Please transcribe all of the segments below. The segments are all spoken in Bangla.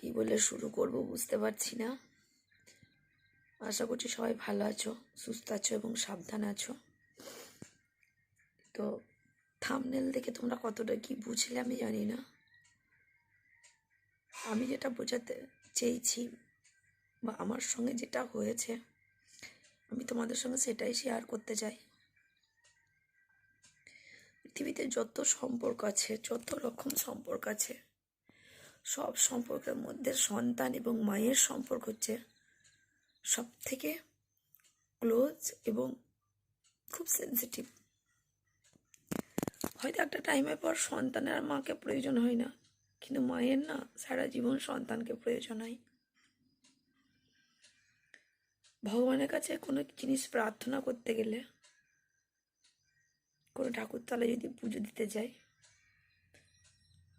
কি বলে শুরু করব বুঝতে পারছি না। আশা করছি সবাই ভালো আছো, সুস্থ আছো এবং সাবধান আছো। তো থামনেল দেখে তোমরা কতটা কি বুঝলে আমি জানি না। আমি যেটা বোঝাতে চেয়েছি বা আমার সঙ্গে যেটা হয়েছে, আমি তোমাদের সঙ্গে সেটাই শেয়ার করতে চাই। পৃথিবীতে যত সম্পর্ক আছে, যত রকম সম্পর্ক আছে সব সম্পর্কের মধ্যে সন্তান এবং মায়ের সম্পর্ক হচ্ছে সব থেকে ক্লোজ এবং খুব সেন্সিটিভ হয়তো একটা টাইমের পর সন্তানের আর মাকে প্রয়োজন হয় না, কিন্তু মায়ের না, সারা জীবন সন্তানকে প্রয়োজন হয়। ভগবানের কাছে কোনো জিনিস প্রার্থনা করতে গেলে, কোনো ঠাকুরতলা যদি পুজো দিতে যাই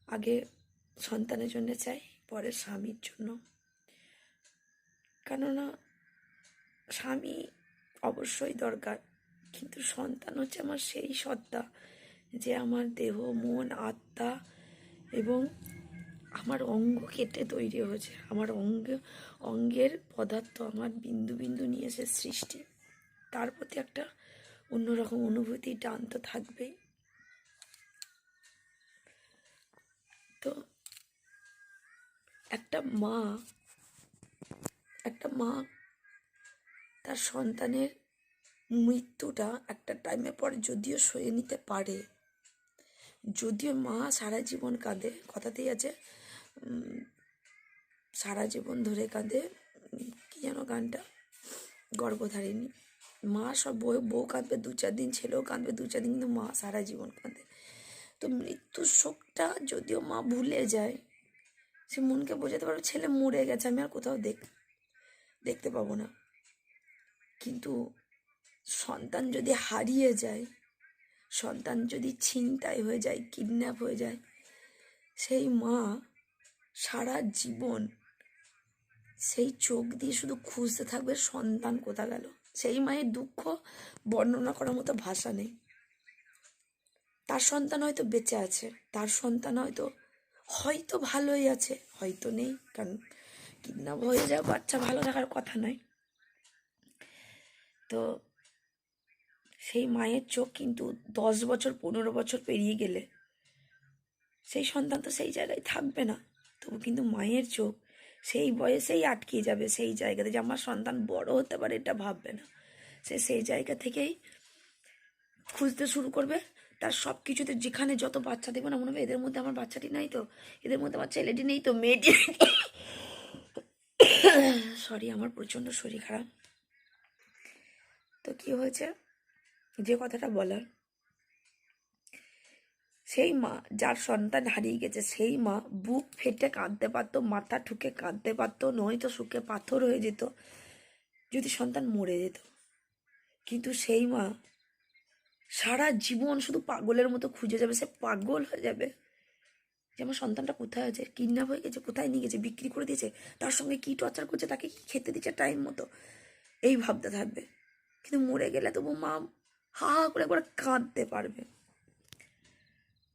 আগে সন্তানের জন্য চাই পরে স্বামীর জন্য। কেননা, স্বামী অবশ্যই দরকার, কিন্তু সন্তান হচ্ছে আমার সেই সত্তা যে আমার দেহ, মন, আত্মা এবং আমার অঙ্গ কেটে তৈরি হয়েছে। আমার অঙ্গ, অঙ্গের পদার্থ আমার বিন্দু বিন্দু নিয়ে এসে সৃষ্টি। তার প্রতি একটা অন্যরকম অনুভূতি টান তো থাকবেই। তো একটা মা একটা মা তার সন্তানের মৃত্যুটা একটা টাইমে পরে যদিও সয়ে নিতে পারে, যদিও মা সারা জীবন কাঁদে, কথাতেই আছে সারা জীবন ধরে কাঁদে কি যেন গানটা, গর্ভধারিণী। মা সব বউ বউ কাঁদবে দু চার দিন, ছেলেও কাঁদবে দু চার দিন, কিন্তু মা সারা জীবন কাঁদে। তো মৃত্যুর শোকটা যদিও মা ভুলে যায় সে মনকে বোঝাতে পারবে, ছেলে মরে গেছে, আমি আর কোথাও দেখ, দেখতে পাবো না। কিন্তু সন্তান যদি হারিয়ে যায়, সন্তান যদি ছিনতাই হয়ে যায় কিডন্যাপ হয়ে যায়, সেই মা সারা জীবন সেই চোখ দিয়ে শুধু খুঁজতে থাকবে সন্তান কোথা গেল। সেই মায়ের দুঃখ বর্ণনা করার মতো ভাষা নেই। তার সন্তান হয়তো বেঁচে আছে, তার সন্তান হয়তো হয়তো ভালোই আছে, হয়তো নেই, কারণ কিডন্যাপ হয়ে যাওয়া বাচ্চা ভালো থাকার কথা নয়। তো সেই মায়ের চোখ কিন্তু দশ বছর, পনেরো বছর পেরিয়ে গেলে সেই সন্তান তো সেই জায়গায় থাকবে না। তবু কিন্তু মায়ের চোখ সেই বয়সেই আটকে যাবে সেই জায়গাতে যে আমার সন্তান বড় হতে পারে এটা ভাববে না। সে সেই জায়গা থেকেই খুঁজতে শুরু করবে। তার সব কিছুতে যেখানে যত বাচ্চা দেখবে না, মনে হবে এদের মধ্যে আমার বাচ্চাটি নাই তো, এদের মধ্যে আমার ছেলেটি নেই তো, মেয়েটি সরি আমার প্রচণ্ড শরীর খারাপ। তো কি হয়েছে? যে কথাটা বলার, সেই মা, যার সন্তান হারিয়ে গেছে, সেই মা বুক ফেটে কাঁদতে পারতো, মাথা ঠুকে কাঁদতে পারতো, নয়তো শুকে পাথর হয়ে যেত, যদি সন্তান মরে যেত। কিন্তু সেই মা সারা জীবন শুধু পাগলের মতো খুঁজে যাবে, সে পাগল হয়ে যাবে। যে আমার সন্তানটা কোথায় আছে কিডন্যাপ হয়ে গেছে, কোথায় নিয়ে গেছে, বিক্রি করে দিয়েছে, তার সঙ্গে কী টর্চার করছে, তাকে খেতে দিচ্ছে টাইম মতো, এই ভাবতে থাকবে। কিন্তু মরে গেলে তবু মা হা হা করে একবার কাঁদতে পারবে।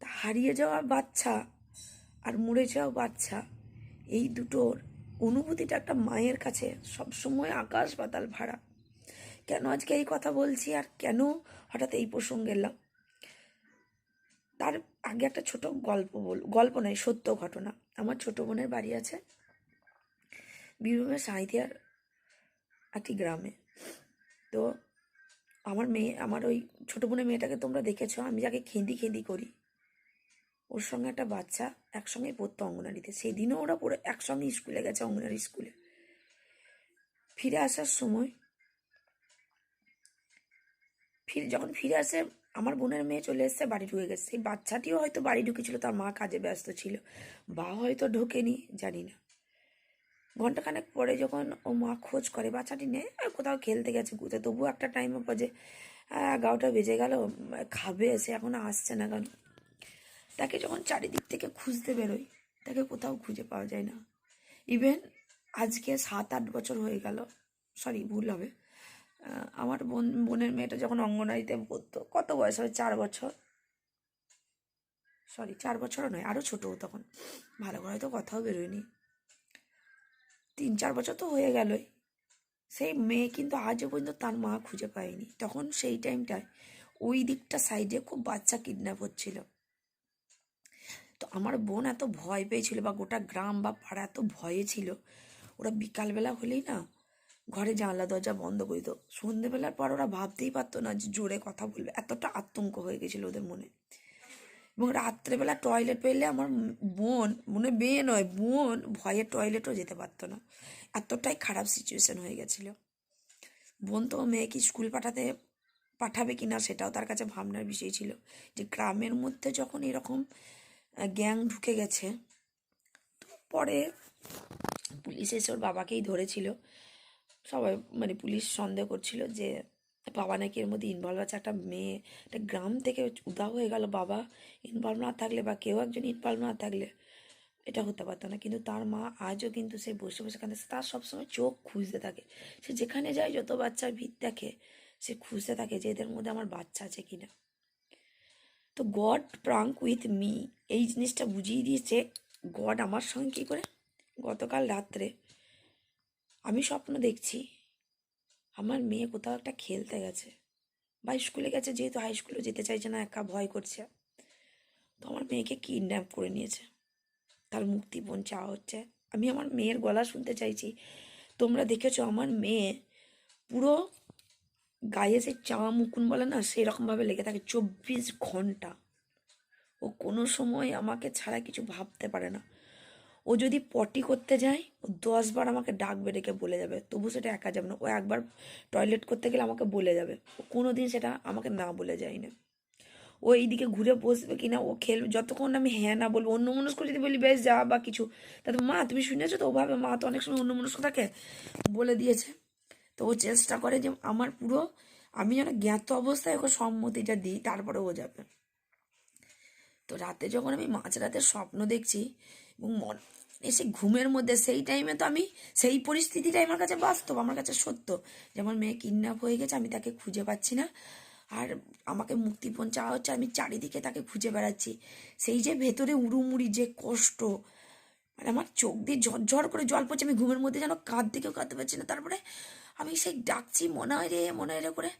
তা হারিয়ে যাওয়া বাচ্চা আর মরে যাওয়া বাচ্চা, এই দুটোর অনুভূতিটা একটা মায়ের কাছে সবসময় আকাশ পাতাল ভাড়া কেন আজকে এই কথা বলছি? আর কেন হঠাৎ এই প্রসঙ্গে এলাম? তার আগে একটা ছোট গল্প বল, গল্প নয়, সত্য ঘটনা। আমার ছোট বোনের বাড়ি আছে বীরভূমের সাঁইথিয়ার একটি গ্রামে। তো আমার মেয়ে, আমার ওই ছোটো বোনের মেয়েটাকে তোমরা দেখেছ? আমি যাকে খেঁদি খেঁদি করি। ওর সঙ্গে একটা বাচ্চা একসঙ্গে পড়তো অঙ্গনারীতে। সেদিনও ওরা পুরো একসঙ্গে স্কুলে গেছে অঙ্গনারী স্কুলে। ফিরে আসার সময় ফিরে যখন ফিরে আসে, আমার বোনের মেয়ে চলে এসছে, বাড়ি ঢুকে গেছে। সেই বাচ্চাটিও হয়তো বাড়ি ঢুকেছিল, তার মা কাজে ব্যস্ত ছিল। বা হয়তো ঢোকেনি, জানি না। ঘন্টাখানেক পরে যখন ও মা খোঁজ করে, বাচ্চাটি নেই কোথাও খেলতে গেছে ঘুরতে তবুও একটা টাইমে বাজে এগারোটা বেজে গেল, খাবে এসে এখনও আসছে না কেন তাকে যখন চারিদিক থেকে খুঁজতে বেরোই, তাকে কোথাও খুঁজে পাওয়া যায় না। ইভেন আজকে সাত, আট বছর হয়ে গেল সরি ভুল হবে। আমার বোন বোনের মেয়েটা যখন অঙ্গনারীতে পড়তো, কত বয়স হবে? চার বছর? সরি চার বছরও নয় আরও ছোটো তখন। ভালো করে হয়তো কথাও বেরোয়নি। তিন চার বছর তো হয়ে গেলই। সেই মেয়ে কিন্তু আজও পর্যন্ত তার মা খুঁজে পায়নি। তখন সেই টাইমটায় ওই দিকটা সাইডে খুব বাচ্চা কিডন্যাপ হচ্ছিল। তো আমার বোন এত ভয় পেয়েছিল বা গোটা গ্রাম বা পাড়া এত ভয়ে ছিল। ওরা বিকালবেলা হলেই না ঘরে জানলা, দরজা বন্ধ করে দিত। সন্ধেবেলার পর ওরা ভাবতেই পারতো না যে জোরে কথা বলবে। এতটা আতঙ্ক হয়ে গেছিল ওদের মনে। এবং রাত্রেবেলা টয়লেট পেলে আমার বোন, মনে মেয়ে নয়, বোন ভয়ে টয়লেটও যেতে পারতো না। এতটাই খারাপ সিচুয়েশন হয়ে গেছিল। বোন তো মেয়েকে স্কুল পাঠাতে পাঠাবে কি না সেটাও তার কাছে ভাবনার বিষয় ছিল যে গ্রামের মধ্যে যখন এরকম গ্যাং ঢুকে গেছে তো পরে পুলিশ এসে ওর বাবাকেই ধরেছিল। সবাই মানে পুলিশ সন্দেহ করছিল যে বাবা নাকি এর মধ্যে ইনভলভ আছে। একটা মেয়ে, একটা গ্রাম থেকে উদা হয়ে গেল বাবা। ইনভলভ না থাকলে বা কেউ একজন ইনভলভ না থাকলে এটা হতে পারতো না। কিন্তু তার মা আজও কিন্তু সে বসে বসে কাঁদছে তার সবসময় চোখ খুঁজতে থাকে। সে যেখানে যায়, যত বাচ্চার ভিত দেখে, সে খুঁজতে থাকে যে এদের মধ্যে আমার বাচ্চা আছে কিনা। তো গড প্রাঙ্ক উইথ মি এই জিনিসটা বুঝিয়ে দিয়েছে গড আমার সঙ্গে কী করে? গতকাল রাত্রে আমি স্বপ্ন দেখছি আমার মেয়ে কোথাও একটা খেলতে গেছে বা স্কুলে গেছে, যেহেতু হাই স্কুলে যেতে চাইছে না, একা ভয় করছে। তো আমার মেয়েকে কিডন্যাপ করে নিয়েছে। তার মুক্তিপণ চাওয়া হচ্ছে। আমি আমার মেয়ের গলা শুনতে চাইছি। তোমরা দেখেছ আমার মেয়ে পুরো গায়ে সে চা মুকুন বলে না, সেরকমভাবে লেগে থাকে চব্বিশ ঘণ্টা। ও কোনো সময় আমাকে ছাড়া কিছু ভাবতে পারে না। ও যদি পটি করতে যায়, ও দশবার আমাকে ডাকবে, ডেকে বলে যাবে। তবু সেটা একা যাবে না। ও একবার টয়লেট করতে গেলে আমাকে বলে যাবে। ও কোনো দিন সেটা আমাকে না বলে যায় না ও এইদিকে ঘুরে বসবে কিনা, ও খেলবে যতক্ষণ আমি হ্যাঁ না বলব অন্য মনস্ক যদি বলি, বেশ, যা বা কিছু তাতে মা, তুমি শুনেছো তো? ওভাবে মা তো অনেক সময় অন্য মনস্ক থাকে, বলে দিয়েছে। তো ও চেষ্টা করে যে আমার পুরো, আমি যেন জ্ঞাত অবস্থায় ওকে সম্মতিটা দিই, তারপরে ও যাবে। তো রাতে যখন আমি মাঝরাতে স্বপ্ন দেখছি এবং মন। এসে ঘুমের মধ্যে সেই টাইমে তো আমি সেই পরিস্থিতিটাই আমার কাছে বাস্তব, আমার কাছে সত্য। যে আমার মেয়ে কিডন্যাপ হয়ে গেছে, আমি তাকে খুঁজে পাচ্ছি না। আর আমাকে মুক্তিপণ চাওয়া হচ্ছে, আমি চারিদিকে তাকে খুঁজে বেড়াচ্ছি। সেই যে ভেতরে উড়ুমুড়ি, যে কষ্ট মানে আমার চোখ দিয়ে ঝরঝর করে জল পড়ছে, আমি ঘুমের মধ্যে যেন কাঁদ দিকেও কাঁদতে পারছি না। তারপরে আমি সেই ডাকছি, মনে হয় রে, মনে হয় রে করে।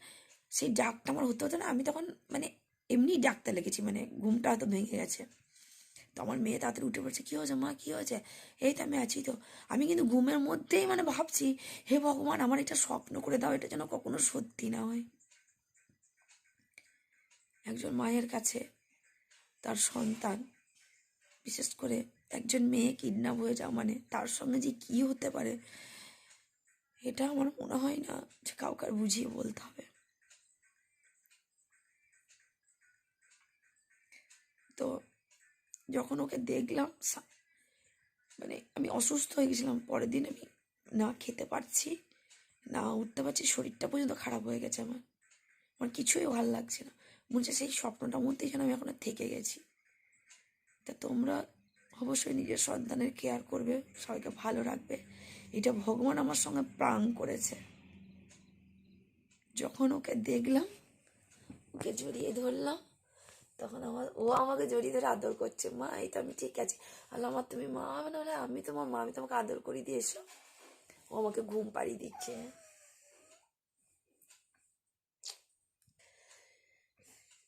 সেই ডাকটা আমার হতে হতো না, আমি তখন মানে এমনি ডাকতে লেগেছি মানে ঘুমটা হয়তো ভেঙে গেছে। তো আমার মেয়ে তাড়াতাড়ি উঠে পড়ছে, কী হয়েছে মা? কী হয়েছে? এই তো আমি আছি তো। আমি কিন্তু ঘুমের মধ্যেই মানে ভাবছি, হে ভগবান, আমার এটা স্বপ্ন করে দাও, এটা যেন কখনো সত্যি না হয়। একজন মায়ের কাছে তার সন্তান, বিশেষ করে একজন মেয়ে কিডন্যাপ হয়ে যাওয়া মানে তার সঙ্গে যে কী হতে পারে, এটা আমার মনে হয় না যে কাউকে বুঝিয়ে বলতে হবে। তো যখন ওকে দেখলাম মানে আমি অসুস্থ হয়ে গেছিলাম, পরের দিন আমি না খেতে পারছি, না উঠতে পারছি, শরীরটা পর্যন্ত খারাপ হয়ে গেছে আমার। আমার কিছুই ভালো লাগছে না। হচ্ছে সেই স্বপ্নটার মধ্যেই যেন আমি এখনও থেকে গেছি। তা তোমরা অবশ্যই নিজের সন্তানের কেয়ার করবে, সবাইকে ভালো রাখবে। এটা ভগবান আমার সঙ্গে প্রাণ করেছে। যখন ওকে দেখলাম, ওকে জড়িয়ে ধরলাম তখন আমার, ও আমাকে জড়িয়ে ধরে আদর করছে, মা, এই তো আমি ঠিক আছে। আল্লাহ আমার তুমি মা? হবে না বলে, আমি তোমার মা, আমি তোমাকে আদর করে, দিয়ে এসো। ও আমাকে ঘুম পাড়িয়ে দিচ্ছে।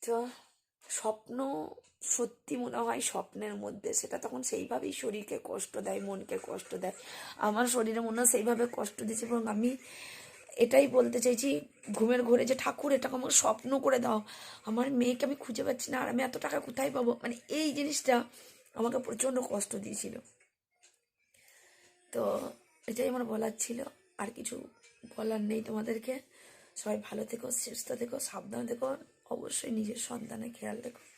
তো স্বপ্ন সত্যি মনে হয় স্বপ্নের মধ্যে, সেটা তখন সেইভাবেই শরীরকে কষ্ট দেয়, মনকে কষ্ট দেয়। আমার শরীরে মনে হয় সেইভাবে কষ্ট দিয়েছে এবং আমি এটাই বলতে চাইছি, ঘুমের ঘরে যে ঠাকুর, এটাকে আমাকে স্বপ্ন করে দাও। আমার মেয়েকে আমি খুঁজে পাচ্ছি না, আর আমি এত টাকা কোথায় পাবো? মানে এই জিনিসটা আমাকে প্রচণ্ড কষ্ট দিয়েছিল। তো এটাই আমার বলার ছিল। আর কিছু বলার নেই তোমাদেরকে। সবাই ভালো থেকো, সুস্থ থেকো, সাবধান থেকো। অবশ্যই নিজের সন্তানের খেয়াল রেখো।